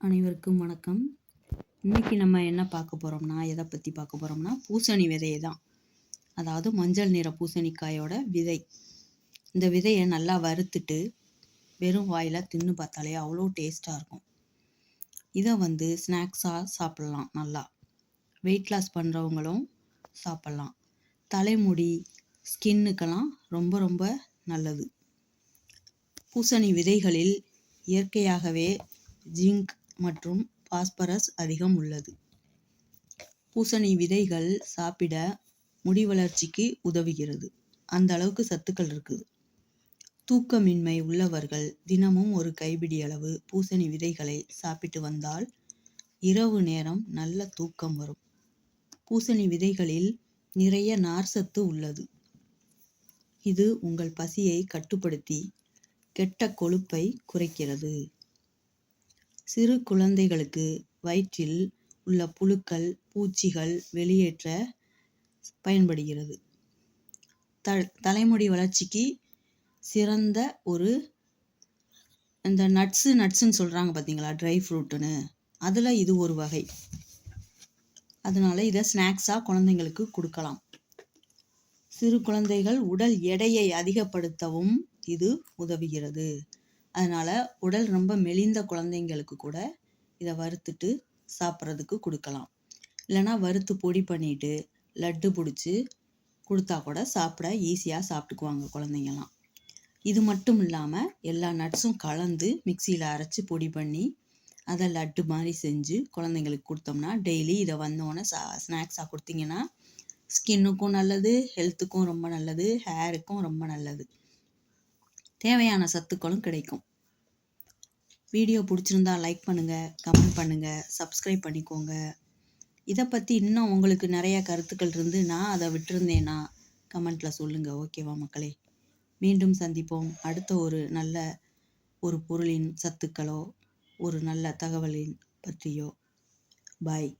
அனைவருக்கும் வணக்கம். இன்றைக்கி நம்ம என்ன பார்க்க போகிறோம்னா எதை பற்றி பார்க்க போகிறோம்னா பூசணி விதையை தான். அதாவது மஞ்சள் நிற பூசணிக்காயோட விதை. இந்த விதையை நல்லா வறுத்துட்டு வெறும் வாயில் தின்னு பார்த்தாலே அவ்வளோ டேஸ்ட்டாக இருக்கும். இதை வந்து ஸ்நாக்ஸாக சாப்பிட்லாம் நல்லா. வெயிட் லாஸ் பண்ணுறவங்களும் சாப்பிட்லாம். தலைமுடி ஸ்கின்னுக்கெல்லாம் ரொம்ப ரொம்ப நல்லது. பூசணி விதைகளில் இயற்கையாகவே ஜிங்க் மற்றும் பாஸ்பரஸ் அதிகம் உள்ளது. பூசணி விதைகள் சாப்பிட முடி வளர்ச்சிக்கு உதவுகிறது. அந்த அளவுக்கு சத்துக்கள் இருக்குது. தூக்கமின்மை உள்ளவர்கள் தினமும் ஒரு கைபிடி அளவு பூசணி விதைகளை சாப்பிட்டு வந்தால் இரவு நேரம் நல்ல தூக்கம் வரும். பூசணி விதைகளில் நிறைய நார்சத்து உள்ளது. இது உங்கள் பசியை கட்டுப்படுத்தி கெட்ட கொழுப்பை குறைக்கிறது. சிறு குழந்தைகளுக்கு வயிற்றில் உள்ள புழுக்கள் பூச்சிகள் வெளியேற்ற பயன்படுகிறது. த தலைமுடி வளர்ச்சிக்கு சிறந்த ஒரு இந்த நட்ஸு நட்ஸுன்னு சொல்கிறாங்க பார்த்தீங்களா ட்ரை ஃப்ரூட்டுன்னு அதில் இது ஒரு வகை. அதனால் இதை ஸ்நாக்ஸாக குழந்தைங்களுக்கு கொடுக்கலாம். சிறு குழந்தைகள் உடல் எடையை அதிகப்படுத்தவும் இது உதவுகிறது. அதனால் உடல் ரொம்ப மெலிந்த குழந்தைங்களுக்கு கூட இதை வறுத்துட்டு சாப்பிட்றதுக்கு கொடுக்கலாம். இல்லைனா வறுத்து பொடி பண்ணிவிட்டு லட்டு பிடிச்சி கொடுத்தா கூட சாப்பிட ஈஸியாக சாப்பிட்டுக்குவாங்க குழந்தைங்கலாம். இது மட்டும் இல்லாமல் எல்லா நட்ஸும் கலந்து மிக்சியில் அரைச்சி பொடி பண்ணி அதை லட்டு மாதிரி செஞ்சு குழந்தைங்களுக்கு கொடுத்தோம்னா டெய்லி இதை வந்தோடனே சா ஸ்நாக்ஸாக கொடுத்தீங்கன்னா ஸ்கின்னுக்கும் நல்லது ஹெல்த்துக்கும் ரொம்ப நல்லது ஹேருக்கும் ரொம்ப நல்லது. தேவையான சத்துக்களும் கிடைக்கும். வீடியோ பிடிச்சிருந்தா லைக் பண்ணுங்கள் கமெண்ட் பண்ணுங்கள் சப்ஸ்கிரைப் பண்ணிக்கோங்க. இதை பற்றி இன்னும் உங்களுக்கு நிறைய கருத்துக்கள் இருந்து நான் அதை விட்டுருந்தேன்னா கமெண்ட்டில் சொல்லுங்கள் ஓகேவா மக்களே? மீண்டும் சந்திப்போம். அடுத்த ஒரு நல்ல ஒரு பொருளின் சத்துக்களோ ஒரு நல்ல தகவலின் பற்றியோ. பாய்